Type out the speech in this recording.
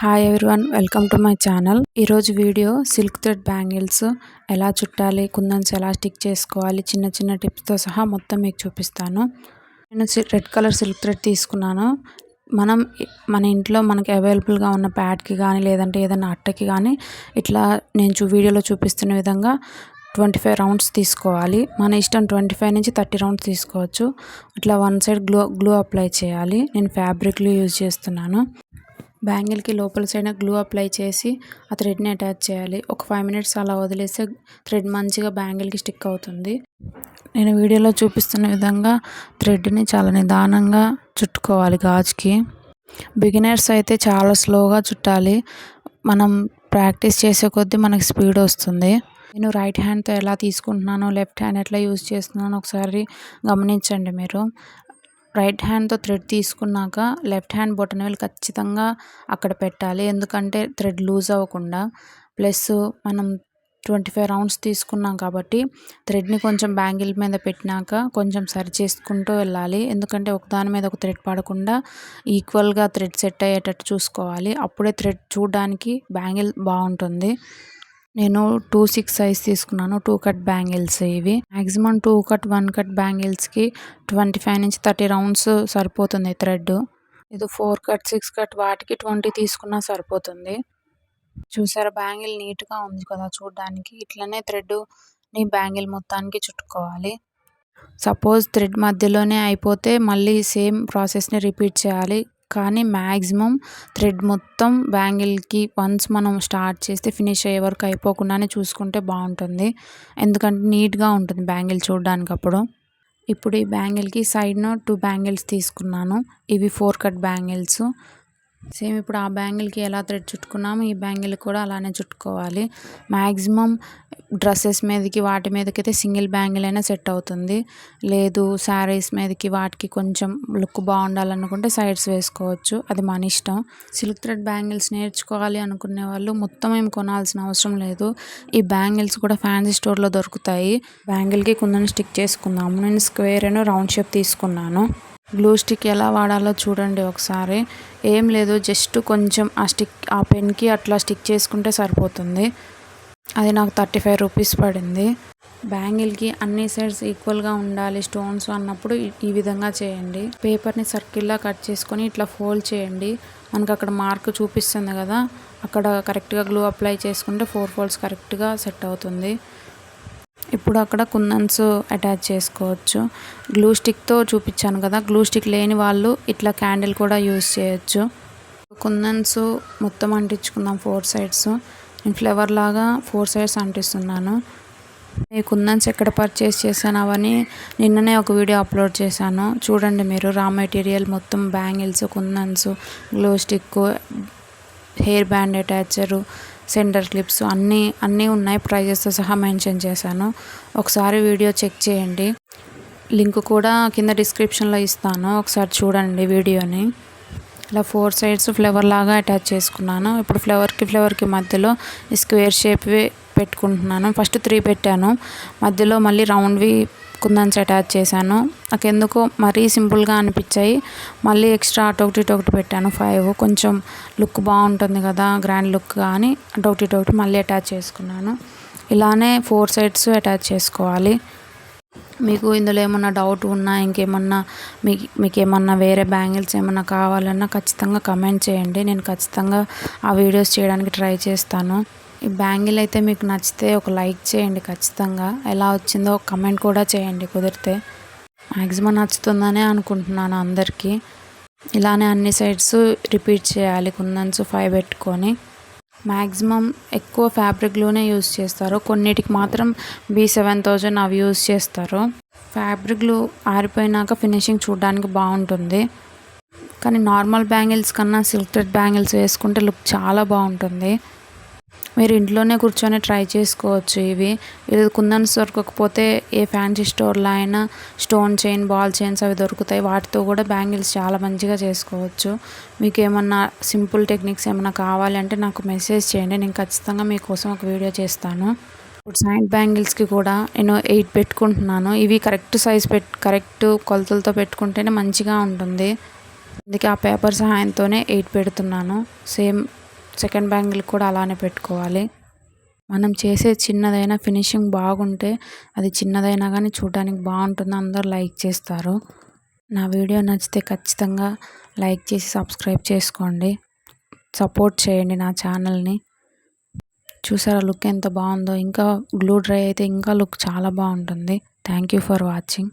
Hi everyone welcome to my channel ఈరోజు video silk thread bangles ఎలా చుట్టాలి కుందన్స్ ఎలా స్టిక్ చేసుకోవాలి చిన్న చిన్న టిప్స్తో సహా మొత్తం మీకు చూపిస్తాను. నేను రెడ్ కలర్ సిల్క్ థ్రెడ్ తీసుకున్నాను. మనం మన ఇంట్లో మనకి అవైలబుల్గా ఉన్న ప్యాడ్కి కానీ లేదంటే ఏదైనా అట్టకి కానీ ఇట్లా నేను చూ వీడియోలో చూపిస్తున్న విధంగా ట్వంటీ ఫైవ్ రౌండ్స్ తీసుకోవాలి. మన ఇష్టం ట్వంటీ ఫైవ్ నుంచి థర్టీ రౌండ్స్ తీసుకోవచ్చు. ఇట్లా one side glue glue apply చేయాలి. నేను ఫ్యాబ్రిక్లు యూజ్ చేస్తున్నాను. బ్యాంగిల్కి లోపల సైడ్ గ్లూ అప్లై చేసి ఆ థ్రెడ్ని అటాచ్ చేయాలి. ఒక ఫైవ్ మినిట్స్ అలా వదిలేస్తే థ్రెడ్ మంచిగా బ్యాంగిల్కి స్టిక్ అవుతుంది. నేను వీడియోలో చూపిస్తున్న విధంగా థ్రెడ్ని చాలా నిదానంగా చుట్టుకోవాలి గాజుకి. బిగినర్స్ అయితే చాలా స్లోగా చుట్టాలి. మనం ప్రాక్టీస్ చేసే కొద్దీ మనకి స్పీడ్ వస్తుంది. నేను రైట్ హ్యాండ్తో ఎలా తీసుకుంటున్నానో లెఫ్ట్ హ్యాండ్ ఎట్లా యూజ్ చేస్తున్నానో ఒకసారి గమనించండి మీరు. రైట్ హ్యాండ్తో థ్రెడ్ తీసుకున్నాక లెఫ్ట్ హ్యాండ్ బొటన వేలు ఖచ్చితంగా అక్కడ పెట్టాలి. ఎందుకంటే థ్రెడ్ లూజ్ అవ్వకుండా. ప్లస్ మనం ట్వంటీ ఫైవ్ రౌండ్స్ తీసుకున్నాం కాబట్టి థ్రెడ్ని కొంచెం బ్యాంగిల్ మీద పెట్టినాక కొంచెం సరి చేసుకుంటూ వెళ్ళాలి. ఎందుకంటే ఒకదాని మీద ఒక థ్రెడ్ పడకుండా ఈక్వల్గా థ్రెడ్ సెట్ అయ్యేటట్టు చూసుకోవాలి. అప్పుడే థ్రెడ్ చూడడానికి బ్యాంగిల్ బాగుంటుంది. నేను టూ సిక్స్ సైజ్ తీసుకున్నాను. టూ కట్ బ్యాంగిల్స్ ఇవి. Maximum two cut one cut బ్యాంగిల్స్కి twenty five నుంచి థర్టీ రౌండ్స్ సరిపోతుంది థ్రెడ్. ఇది ఫోర్ కట్ సిక్స్ కట్ వాటికి ట్వంటీ తీసుకున్నా సరిపోతుంది. చూసారా? బ్యాంగిల్ నీట్గా ఉంది కదా చూడడానికి. ఇట్లనే థ్రెడ్ని బ్యాంగిల్ మొత్తానికి చుట్టుకోవాలి. సపోజ్ థ్రెడ్ మధ్యలోనే అయిపోతే మళ్ళీ సేమ్ ప్రాసెస్ని రిపీట్ చేయాలి. కానీ మ్యాక్సిమం థ్రెడ్ మొత్తం బ్యాంగిల్కి వన్స్ మనం స్టార్ట్ చేస్తే ఫినిష్ అయ్యే వరకు అయిపోకుండానే చూసుకుంటే బాగుంటుంది. ఎందుకంటే నీట్గా ఉంటుంది బ్యాంగిల్ చూడడానికి అప్పుడు ఇప్పుడు ఈ బ్యాంగిల్కి సైడ్ను టూ బ్యాంగిల్స్ తీసుకున్నాను. ఇవి ఫోర్ కట్ బ్యాంగిల్స్. సేమ్ ఇప్పుడు ఆ బ్యాంగిల్కి ఎలా థ్రెడ్ చుట్టుకున్నామో ఈ బ్యాంగిల్ కూడా అలానే చుట్టుకోవాలి. మ్యాక్సిమం డ్రెస్సెస్ మీదకి వాటి మీదకి అయితే సింగిల్ బ్యాంగిల్ అయినా సెట్ అవుతుంది. లేదు శారీస్ మీదకి వాటికి కొంచెం లుక్ బాగుండాలనుకుంటే సైడ్స్ వేసుకోవచ్చు. అది మన ఇష్టం. సిల్క్ థ్రెడ్ బ్యాంగిల్స్ నేర్చుకోవాలి అనుకునే వాళ్ళు మొత్తం ఏం కొనాల్సిన అవసరం లేదు. ఈ బ్యాంగిల్స్ కూడా ఫ్యాన్సీ స్టోర్లో దొరుకుతాయి. బ్యాంగిల్కి కుందని స్టిక్ చేసుకుందాము. నేను స్క్వేర్ అయినా రౌండ్ షేప్ తీసుకున్నాను. గ్లూ స్టిక్ ఎలా వాడాలో చూడండి ఒకసారి. ఏం లేదు జస్ట్ కొంచెం ఆ స్టిక్ ఆ పెన్కి అట్లా స్టిక్ చేసుకుంటే సరిపోతుంది. అది నాకు థర్టీ ఫైవ్ రూపీస్ పడింది. బ్యాంగిల్కి అన్ని సైడ్స్ ఈక్వల్గా ఉండాలి స్టోన్స్ అన్నప్పుడు ఈ విధంగా చేయండి. పేపర్ని సర్కిల్లా కట్ చేసుకొని ఇట్లా ఫోల్డ్ చేయండి. మనకు అక్కడ మార్క్ చూపిస్తుంది కదా అక్కడ కరెక్ట్గా గ్లూ అప్లై చేసుకుంటే ఫోర్ ఫోల్డ్స్ కరెక్ట్గా సెట్ అవుతుంది. ఇప్పుడు అక్కడ కుందన్స్ అటాచ్ చేసుకోవచ్చు. గ్లూ స్టిక్తో చూపించాను కదా గ్లూ స్టిక్ లేని వాళ్ళు ఇట్లా క్యాండిల్ కూడా యూస్ చేయొచ్చు. కుందన్స్ మొత్తం అంటించుకుందాం ఫోర్ సైడ్స్. ఫ్లేవర్ లాగా ఫోర్ సైడ్స్ అంటిస్తున్నాను. మీకు కుందన్స్ ఎక్కడ పర్చేస్ చేశాను అవన్నీ నిన్ననే ఒక వీడియో అప్లోడ్ చేశాను. చూడండి మీరు రా మెటీరియల్ మొత్తం bangles kundans glue stick hair band attacher centre clips అన్నీ అన్నీ ఉన్నాయి. ప్రైజెస్తో సహా మెన్షన్ చేశాను. ఒకసారి వీడియో చెక్ చేయండి. లింక్ కూడా కింద డిస్క్రిప్షన్లో ఇస్తాను. ఒకసారి చూడండి వీడియోని. ఇలా ఫోర్ సైడ్స్ ఫ్లవర్ లాగా అటాచ్ చేసుకున్నాను. ఇప్పుడు ఫ్లవర్కి ఫ్లవర్కి మధ్యలో స్క్వేర్ షేప్వి పెట్టుకుంటున్నాను. ఫస్ట్ త్రీ పెట్టాను. మధ్యలో మళ్ళీ రౌండ్వి కుందన్స్ అటాచ్ చేశాను. నాకు ఎందుకో మరీ సింపుల్గా అనిపించాయి. మళ్ళీ ఎక్స్ట్రా అటొకటి ఇటొకటి పెట్టాను. ఫైవ్ కొంచెం లుక్ బాగుంటుంది కదా గ్రాండ్ లుక్ కానీ అటొకటి ఇటొకటి మళ్ళీ అటాచ్ చేసుకున్నాను. ఇలానే ఫోర్ సైడ్స్ అటాచ్ చేసుకోవాలి. మీకు ఇందులో ఏమన్నా డౌట్ ఉన్నా ఇంకేమన్నా మీకు మీకు ఏమన్నా వేరే బ్యాంగిల్స్ ఏమన్నా కావాలన్నా ఖచ్చితంగా కమెంట్ చేయండి. నేను ఖచ్చితంగా ఆ వీడియోస్ చేయడానికి ట్రై చేస్తాను. ఈ బ్యాంగిల్ అయితే మీకు నచ్చితే ఒక లైక్ చేయండి ఖచ్చితంగా. ఎలా వచ్చిందో ఒక కమెంట్ కూడా చేయండి కుదిరితే. మ్యాక్సిమం నచ్చుతుందనే అనుకుంటున్నాను అందరికీ. ఇలానే అన్ని సైడ్స్ రిపీట్ చేయాలి కుందన్స్ ఫైవ్ పెట్టుకొని. మ్యాక్సిమం ఎక్కువ ఫ్యాబ్రిక్లోనే యూస్ చేస్తారు. కొన్నిటికి మాత్రం బీ సెవెన్ థౌజండ్ అవి యూస్ చేస్తారు. ఫ్యాబ్రిక్లు ఆరిపోయినాక ఫినిషింగ్ చూడడానికి బాగుంటుంది. కానీ నార్మల్ బ్యాంగిల్స్ కన్నా సిల్క్ థ్రెడ్ బ్యాంగిల్స్ వేసుకుంటే లుక్ చాలా బాగుంటుంది. మీరు ఇంట్లోనే కూర్చొని ట్రై చేసుకోవచ్చు ఇవి. ఇది కుందన్స్ దొరకకపోతే ఏ ఫ్యాన్సీ స్టోర్లో అయినా స్టోన్ చైన్ బాల్ చైన్స్ అవి దొరుకుతాయి. వాటితో కూడా బ్యాంగిల్స్ చాలా మంచిగా చేసుకోవచ్చు. మీకు ఏమన్నా సింపుల్ టెక్నిక్స్ ఏమైనా కావాలి అంటే నాకు మెసేజ్ చేయండి. నేను ఖచ్చితంగా మీకోసం ఒక వీడియో చేస్తాను. ఇప్పుడు సైడ్ బ్యాంగిల్స్కి కూడా నేను ఎయిట్ పెట్టుకుంటున్నాను. ఇవి కరెక్ట్ సైజ్ పెట్ కరెక్ట్ కొలతలతో పెట్టుకుంటేనే మంచిగా ఉంటుంది. అందుకే ఆ పేపర్ సహాయంతోనే ఎయిట్ పెడుతున్నాను. సేమ్ సెకండ్ బ్యాంగిల్ కూడా అలానే పెట్టుకోవాలి. మనం చేసే చిన్నదైనా ఫినిషింగ్ బాగుంటే అది చిన్నదైనా కానీ చూడడానికి బాగుంటుంది. అందరూ లైక్ చేస్తారు. నా వీడియో నచ్చితే ఖచ్చితంగా లైక్ చేసి సబ్స్క్రైబ్ చేసుకోండి. సపోర్ట్ చేయండి నా ఛానల్ని. చూసారా లుక్ ఎంత బాగుందో. ఇంకా గ్లూ డ్రై అయితే ఇంకా లుక్ చాలా బాగుంటుంది. Thank you for watching.